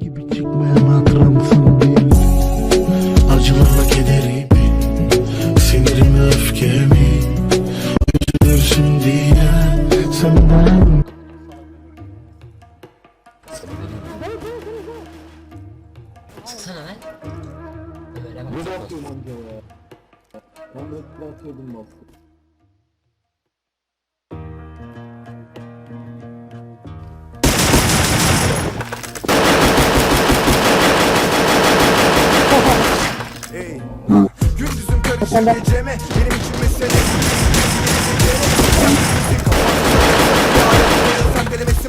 gibi çıkmayan hatırımsın bil Acılarla kederimi Sinirimi öfkemi Üzülürsün diye Senden Çıksana lan. Bak. çok olsun. Gündüzüm karışır geceme Benim için mesele Sen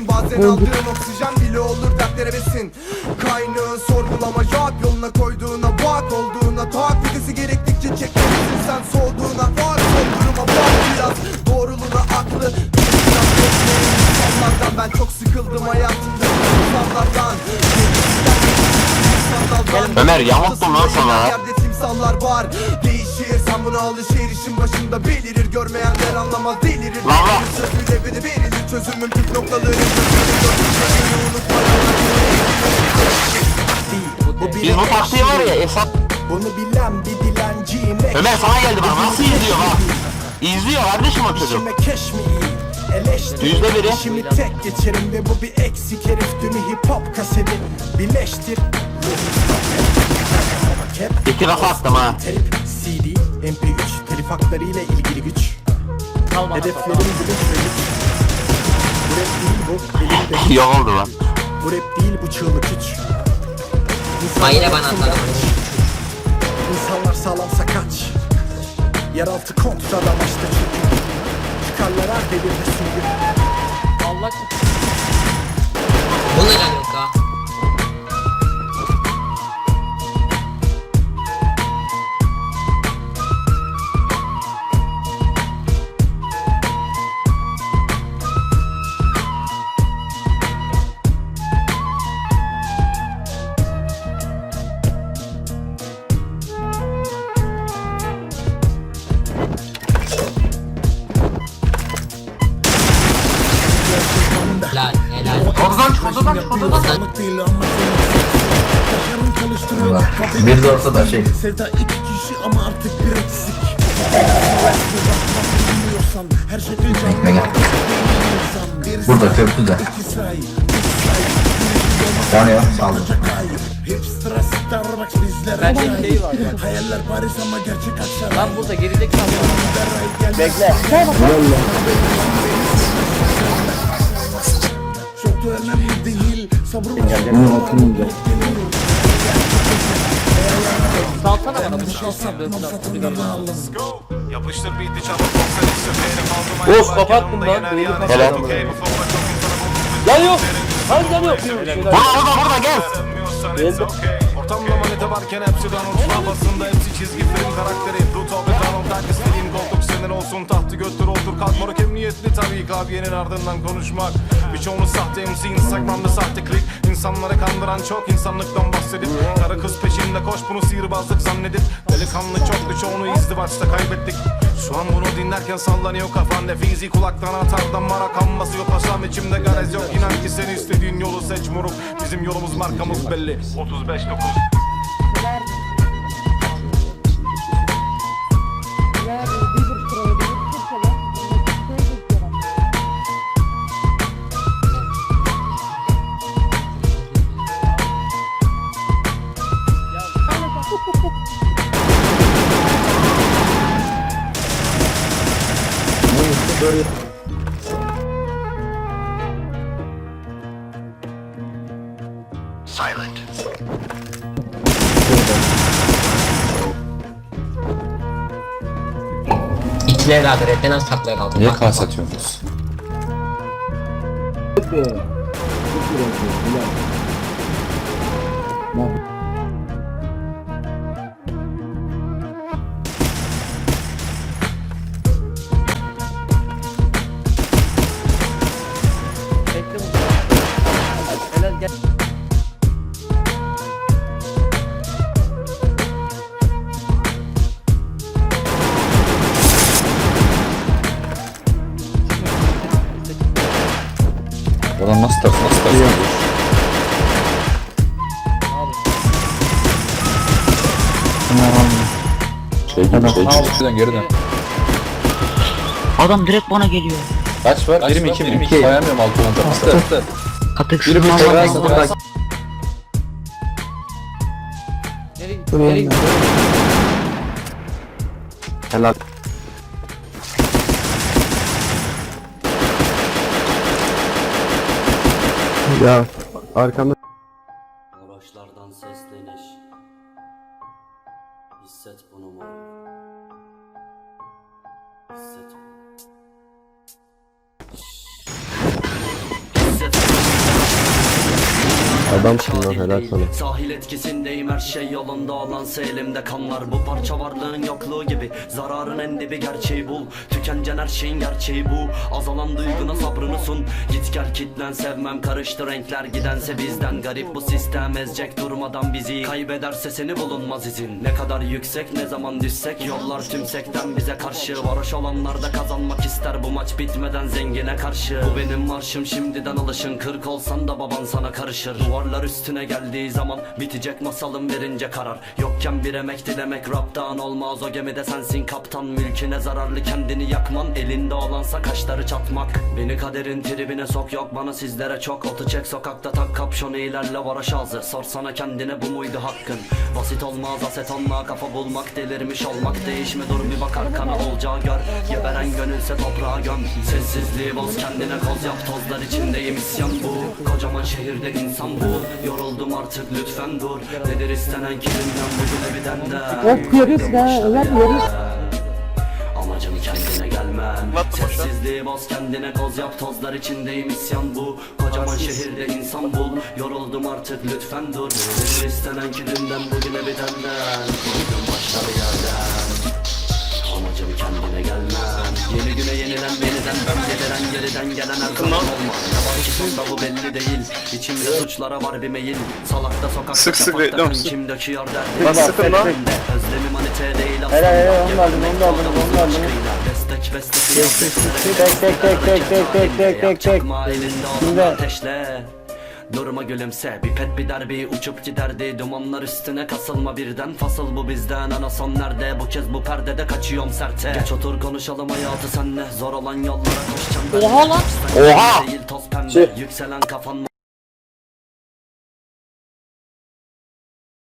bazen aldığın oksijen bile olur dertlere besin Kaynağın sorgulama yok Yoluna koyduğuna bak Olduğuna tak Vitesi gerektikçe çekmelisin sen soğuduğuna bak Son duruma bak biraz Doğruluğuna aklı insanlardan Ben çok sıkıldım hayatımda insanlardan Ömer, yamuktun lan sana. Yerde timsallar var sen buna alışır işin başında belirir. Görmeyenler anlamaz delirir. Sözüyle biri verilir. Çözümün püf noktaları Biz bu taktiği var ya Esat. Bunu bilen bir dilenciyim Ömer sana geldi bak nasıl izliyor bak İzliyor kardeşim o çocuk. Yüzde biri. İşimi tek geçerim ve bu bir eksik herif. Dünü hip hop kaseti Birleştir. İki rafa attım ha. CD, MP3, telif hakları ile ilgili güç. Hedeflerim gülüş ve güç Bu rap değil bu, elimde Yok oldu lan. Bu rap değil bu çığlık güç Ha yine bana atladı. İnsanlar sağlamsa kaç. Yeraltı kontra amaçta çünkü. Çıkarlar her devirde süngü Allah Değil ama çalıştırıyor Bir de ortada şey. Sevda iki kişi ama artık bir eksik her yap. Burada köprüde. İki say Yanıyor. Bizlere Bende cahil. şey var. Hayaller Paris ama gerçek akşam Lan burada gerideki adam. Bekle Çok Salsana bana şanslar böyle falan. Yapıştır beat'i çabuk Of, kapattım lan. Helal. Lan yok. Lan lan yok. Burada burada burada gel. Ortamda manita varken hepsi Donald Kafasında hepsi çizgi film karakteri. Pluto ve Donald Duck istediğin koltuk senin olsun Tahtı götür otur kalk. Moruk emniyetli tabii ki abiyenin ardından konuşmak. Birçoğunu sahte MC Instagram'da sahte klik. İnsanları kandıran çok insanlıktan bahsedip Karı kız peşinde koş bunu sihirbazlık zannedip. Delikanlı çok çoğunu izdivaçta kaybettik. Şu an bunu dinlerken sallanıyor kafan Nefizi kulaktan atar damara kanması yok. Paşam içimde garez yok İnan ki sen istediğin yolu seç moruk. Bizim yolumuz markamız belli 35 9 İkili evladı redden az taklaya kaldım. Niye kas atıyorsunuz? Bekle Oradan nasıl ters nasıl ters gidiyor? Şey gibi şey gibi. Şuradan geri dön. Adam direkt bana geliyor. Kaç var? 22 mi? Sayamıyorum altından tapısı. Katık Biri bir tekrar burada. Nereye gidiyor? Helal. Ya arkamda adamsın lan helal sana. Sahil etkisindeyim her şey yolunda olansa elimde kanlar Bu parça varlığın yokluğu gibi Zararın en dibi gerçeği bul. Tükencen her şeyin gerçeği bu. Azalan duyguna sabrını sun. Git gel kitlen sevmem karıştı renkler. Gidense bizden garip bu sistem. Ezecek durmadan bizi. Kaybederse seni bulunmaz izin. Ne kadar yüksek ne zaman düşsek. Yollar tümsekten bize karşı. Varoş olanlar da kazanmak ister. Bu maç bitmeden zengine karşı. Bu benim marşım şimdiden alışın. Kırk olsan da baban sana karışır. Duvarlar üstüne geldiği zaman Bitecek masalım verince karar. Yokken bir emek dilemek raptan olmaz. O gemide sensin kaptan. Mülküne zararlı kendini yakman. Elinde olansa kaşları çatmak. Beni kaderin tribine sok. Yok bana sizlere çok. Otu çek sokakta tak kapşonu ilerle varoş ağzı. Sorsana kendine bu muydu hakkın? Basit olmaz. Asetonla kafa bulmak Delirmiş olmak. Değişme dur bir bak arkana olacağı gör. Geberen gönülse toprağa göm. Sessizliği boz kendine koz yap. Tozlar içindeyim isyan. Bu Kocaman şehirde insan bu Yoruldum artık lütfen dur. Nedir istenen kilimden bugüne bir dende Of yarıyorsun ha Ömer yarıyorsun. Amacım kendine gelmem Sessizliği boz kendine koz yap. Tozlar içindeyim isyan bu. Kocaman şehirde insan bul. Yoruldum artık lütfen dur. Nedir istenen ki dünden bugüne bir denden Koydum başları yerden. Amacım kendine gelmem Yeni güne yenilen yeniden Ben geriden gelen her zaman olmaz. Ne var ki sonda bu belli değil. İçimde suçlara var bir meyil. Salakta sokakta sık sık reklam Kim döküyor derdi. Sıkın lan. Özlemim manite değil aslında. Helal helal onu aldım onu aldım onu aldım Destek bestesi Tek tek tek tek tek tek tek tek tek Elinde olan ateşle Durma gülümse bir pet bir derbi uçup giderdi. Dumanlar üstüne kasılma birden. Fasıl bu bizden ana son nerede? Bu kez bu perdede kaçıyorum serte. Geç otur konuşalım hayatı senle. Zor olan yollara koşacağım Oha lan. Oha! Değil toz pembe. Yükselen kafan